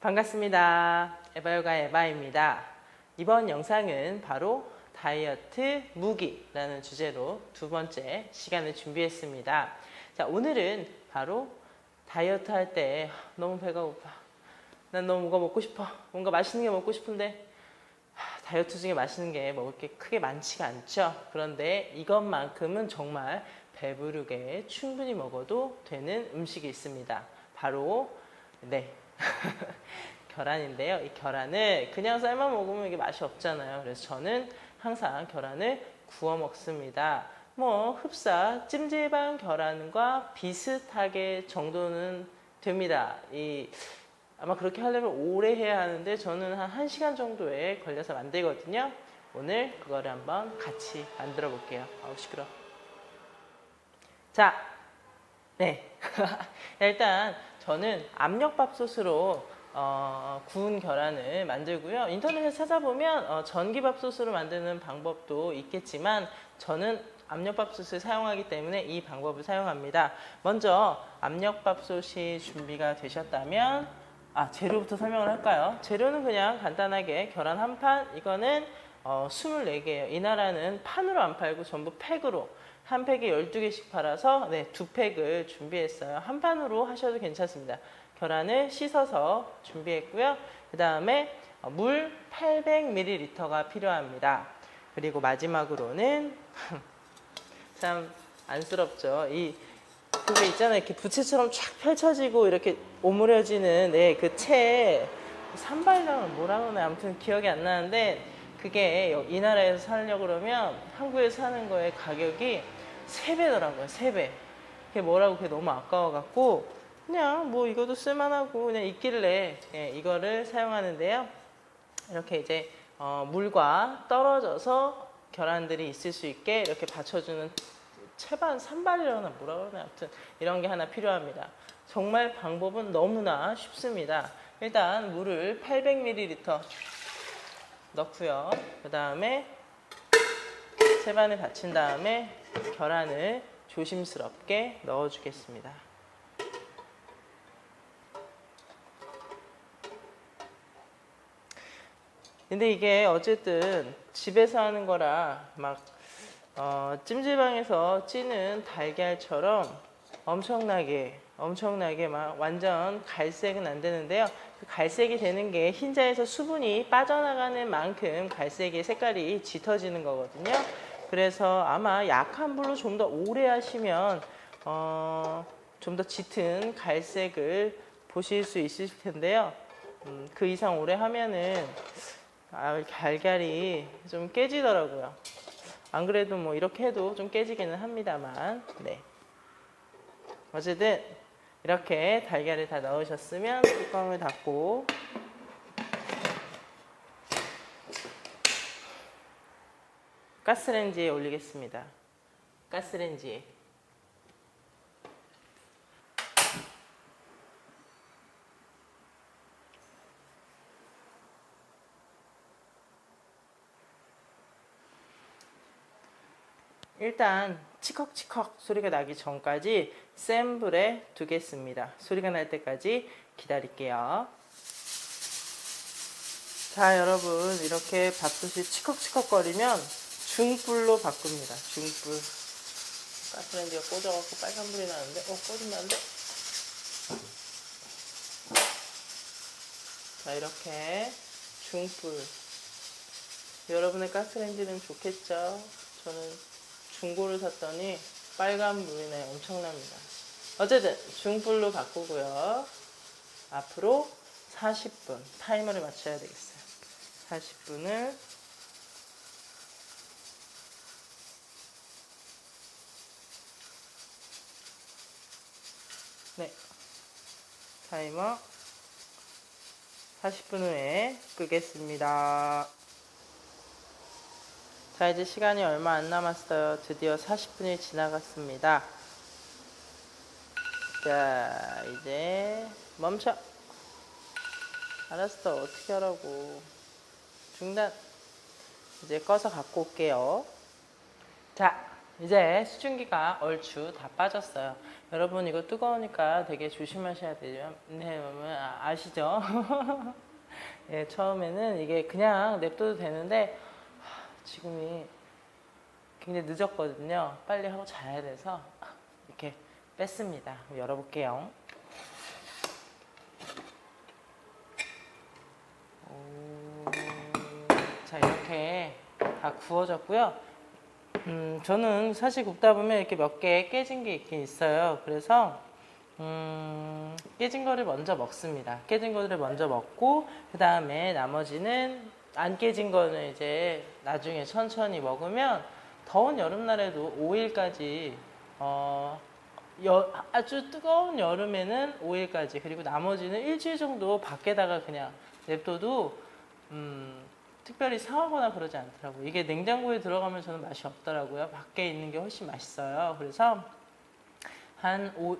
반갑습니다. 에바요가 에바입니다. 이번 영상은 바로 다이어트 무기라는 주제로 두 번째 시간을 준비했습니다. 자, 오늘은 바로 다이어트 할 때 너무 배가 고파. 난 너무 뭐가 먹고 싶어. 뭔가 맛있는 게 먹고 싶은데 하, 다이어트 중에 맛있는 게 먹을 게 크게 많지가 않죠. 그런데 이것만큼은 정말 배부르게 충분히 먹어도 되는 음식이 있습니다. 바로 네. 계란인데요. 이 계란을 그냥 삶아 먹으면 이게 맛이 없잖아요. 그래서 저는 항상 계란을 구워 먹습니다. 뭐 흡사 찜질방 계란과 비슷하게 정도는 됩니다. 이 아마 그렇게 하려면 오래 해야 하는데 저는 한 1시간 정도에 걸려서 만들거든요. 오늘 그거를 한번 같이 만들어 볼게요. 아우 시끄러. 자, 네. 일단 저는 압력밥솥으로 어, 구운 계란을 만들고요. 인터넷에 찾아보면 어, 전기밥솥으로 만드는 방법도 있겠지만 저는 압력밥솥을 사용하기 때문에 이 방법을 사용합니다. 먼저 압력밥솥이 준비가 되셨다면 아 재료부터 설명을 할까요? 재료는 그냥 간단하게 계란 한 판 이거는 어, 24개예요. 이 나라는 판으로 안 팔고 전부 팩으로 한 팩에 12개씩 팔아서 네, 두 팩을 준비했어요. 한 판으로 하셔도 괜찮습니다. 계란을 씻어서 준비했고요. 그 다음에 물 800ml가 필요합니다. 그리고 마지막으로는 참 안쓰럽죠. 이 그게 있잖아요. 이렇게 부채처럼 쫙 펼쳐지고 이렇게 오므려지는 네, 그 채. 산발령은 뭐라 그러나 아무튼 기억이 안 나는데 그게 이 나라에서 살려고 그러면 한국에서 사는 거의 가격이 3배더라고요. 3배. 그게 뭐라고 그게 너무 아까워갖고 그냥 뭐 이것도 쓸만하고 그냥 있길래 예, 이거를 사용하는데요. 이렇게 이제 어, 물과 떨어져서 계란들이 있을 수 있게 이렇게 받쳐주는 채반 산발이라나 뭐라 그러나 아무튼 이런 게 하나 필요합니다. 정말 방법은 너무나 쉽습니다. 일단 물을 800ml 넣고요. 그 다음에 채반을 받친 다음에 계란을 조심스럽게 넣어주겠습니다. 근데 이게 어쨌든 집에서 하는 거라 막 어, 찜질방에서 찌는 달걀처럼 엄청나게 엄청나게 막 완전 갈색은 안 되는데요. 그 갈색이 되는 게 흰자에서 수분이 빠져나가는 만큼 갈색의 색깔이 짙어지는 거거든요. 그래서 아마 약한 불로 좀 더 오래 하시면 어, 좀 더 짙은 갈색을 보실 수 있을 텐데요. 음, 그 이상 오래 하면은 아, 달걀이 좀 깨지더라고요. 안 그래도 뭐 이렇게 해도 좀 깨지기는 합니다만, 네. 어쨌든 이렇게 달걀을 다 넣으셨으면 뚜껑을 닫고 가스레인지에 올리겠습니다. 가스레인지에. 일단 치컥치컥 소리가 나기 전까지 센 불에 두겠습니다. 소리가 날 때까지 기다릴게요. 자, 여러분 이렇게 밥솥이 치컥치컥 거리면 중불로 바꿉니다. 중불. 가스레인지가 꽂아갖고 빨간불이 나는데, 어, 돼. 자, 이렇게 중불. 여러분의 가스레인지는 좋겠죠? 저는 중고를 샀더니 빨간 불이네 엄청납니다. 어쨌든 중불로 바꾸고요. 앞으로 40분 타이머를 맞춰야 되겠어요. 40분을 네 타이머 40분 후에 끄겠습니다. 자, 이제 시간이 얼마 안 남았어요. 드디어 40분이 지나갔습니다. 자, 이제 멈춰. 알았어. 어떻게 하라고. 중단. 이제 꺼서 갖고 올게요. 자, 이제 수증기가 얼추 다 빠졌어요. 여러분 이거 뜨거우니까 되게 조심하셔야 돼요. 네, 아, 아시죠? 예, 처음에는 이게 그냥 냅둬도 되는데 하, 지금이 굉장히 늦었거든요. 빨리 하고 자야 돼서 이렇게 뺐습니다. 열어볼게요. 오, 자 이렇게 다 구워졌고요. 음, 저는 사실 굽다 보면 이렇게 몇 개 깨진 게 있긴 있어요. 그래서 음, 깨진 거를 먼저 먹습니다. 깨진 거를 먼저 먹고 그 다음에 나머지는 안 깨진 거는 이제 나중에 천천히 먹으면 더운 여름날에도 5일까지 어, 여- 아주 뜨거운 여름에는 5일까지 그리고 나머지는 일주일 정도 밖에다가 그냥 냅둬도 음, 특별히 상하거나 그러지 않더라고요. 이게 냉장고에 들어가면 저는 맛이 없더라고요. 밖에 있는 게 훨씬 맛있어요. 그래서 한 오,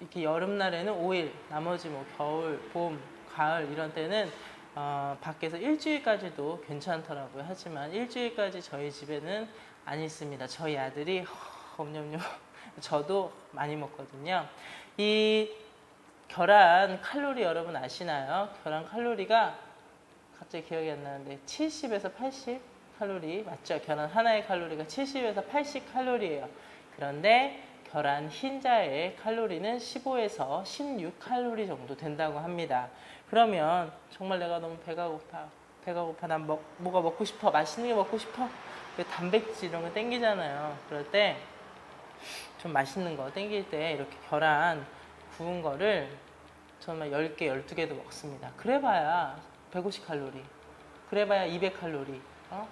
이렇게 여름날에는 5일, 나머지 뭐 겨울, 봄, 가을 이런 때는 어, 밖에서 일주일까지도 괜찮더라고요. 하지만 일주일까지 저희 집에는 안 있습니다. 저희 아들이 허, 엄냠냠 저도 많이 먹거든요. 이 계란 칼로리 여러분 아시나요? 계란 칼로리가 갑자기 기억이 안 나는데 70에서 80 칼로리 맞죠? 계란 하나의 칼로리가 70에서 80 칼로리예요. 그런데 계란 흰자의 칼로리는 15에서 16 칼로리 정도 된다고 합니다. 그러면 정말 내가 너무 배가 고파. 배가 고파. 난 먹, 뭐가 먹고 싶어. 맛있는 게 먹고 싶어. 그 단백질 이런 거 땡기잖아요. 그럴 때 좀 맛있는 거 땡길 때 이렇게 계란 구운 거를 정말 10개, 12개도 먹습니다. 그래봐야 150 칼로리. 그래봐야 200 칼로리. 어?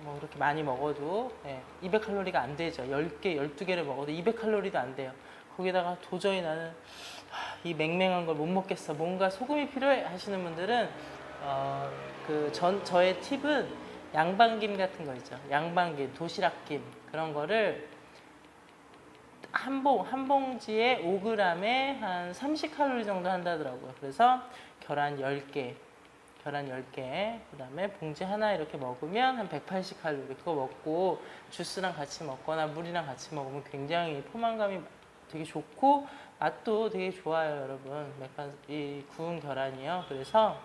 뭐 그렇게 많이 먹어도 200 칼로리가 안 되죠. 10개, 12개를 먹어도 200 칼로리도 안 돼요. 거기다가 도저히 나는 하, 이 맹맹한 걸 못 먹겠어. 뭔가 소금이 필요해 하시는 분들은 어, 그 전, 저의 팁은 양반김 같은 거 있죠. 양반김, 도시락김 그런 거를 한 봉, 한 봉지에 5g에 한 30칼로리 정도 한다더라고요. 그래서 계란 10개, 계란 10개, 그 다음에 봉지 하나 이렇게 먹으면 한 180칼로리. 그거 먹고 주스랑 같이 먹거나 물이랑 같이 먹으면 굉장히 포만감이 되게 좋고 맛도 되게 좋아요, 여러분. 맥반, 이 구운 계란이요. 그래서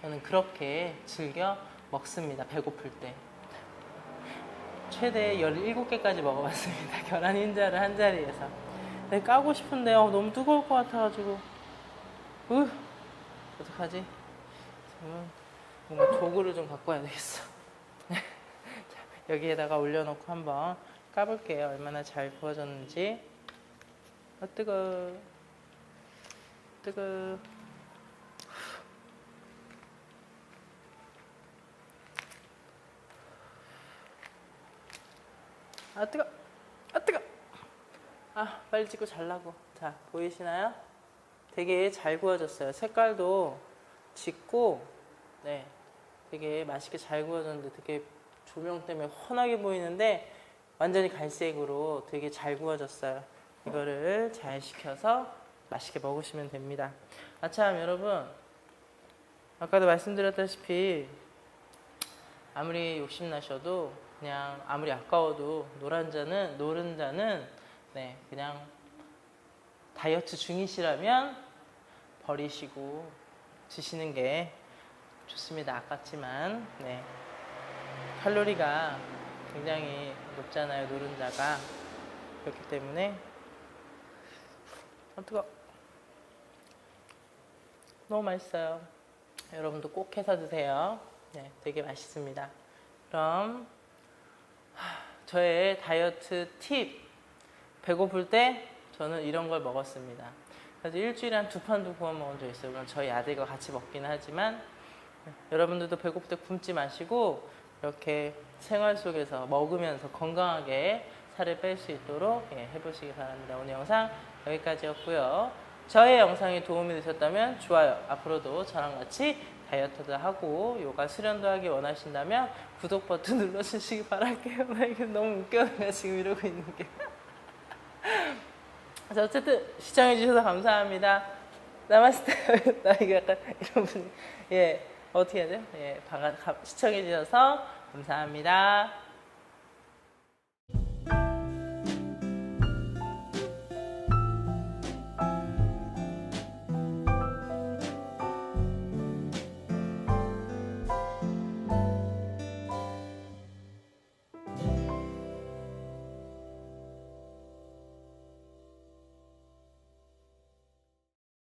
저는 그렇게 즐겨 먹습니다. 배고플 때. 최대 17개까지 먹어봤습니다. 계란 흰자를 한 자리에서. 네, 까고 싶은데 요 너무 뜨거울 것 같아가지고. 으, 어떡하지? 저는 뭔가 도구를 좀 갖고 와야 되겠어. 자, 여기에다가 올려놓고 한번 까볼게요. 얼마나 잘 구워졌는지. 아, 뜨거. 뜨거. 아 뜨거. 아 뜨거. 아 빨리 찍고 잘라고. 자 보이시나요? 되게 잘 구워졌어요. 색깔도 짙고 네 되게 맛있게 잘 구워졌는데 되게 조명 때문에 환하게 보이는데 완전히 갈색으로 되게 잘 구워졌어요 이거를 잘 식혀서 맛있게 먹으시면 됩니다. 아참 여러분. 아까도 말씀드렸다시피 아무리 욕심나셔도 그냥 아무리 아까워도 노란자는 노른자는 네 그냥 다이어트 중이시라면 버리시고 드시는 게 좋습니다. 아깝지만 네. 칼로리가 굉장히 높잖아요 노른자가. 그렇기 때문에 아 뜨거 너무 맛있어요. 여러분도 꼭 해서 드세요. 네, 되게 맛있습니다. 그럼 저의 다이어트 팁 배고플 때 저는 이런 걸 먹었습니다. 그래서 일주일에 한 두 판도 구워 먹은 적 있어요. 물론 저희 아들과 같이 먹기는 하지만 여러분들도 배고플 때 굶지 마시고 이렇게 생활 속에서 먹으면서 건강하게 살을 뺄 수 있도록 예, 해보시기 바랍니다. 오늘 영상 여기까지였고요. 저의 영상이 도움이 되셨다면 좋아요. 앞으로도 저랑 같이 다이어트도 하고 요가 수련도 하기 원하신다면 구독 버튼 눌러주시기 바랄게요. 나 이게 너무 웃겨. 내가 지금 이러고 있는 게. 자, 어쨌든 시청해주셔서 감사합니다. 나마스테. 나 이거 약간 이런 분이. 예, 어떻게 해야 돼요? 예, 시청해주셔서 감사합니다.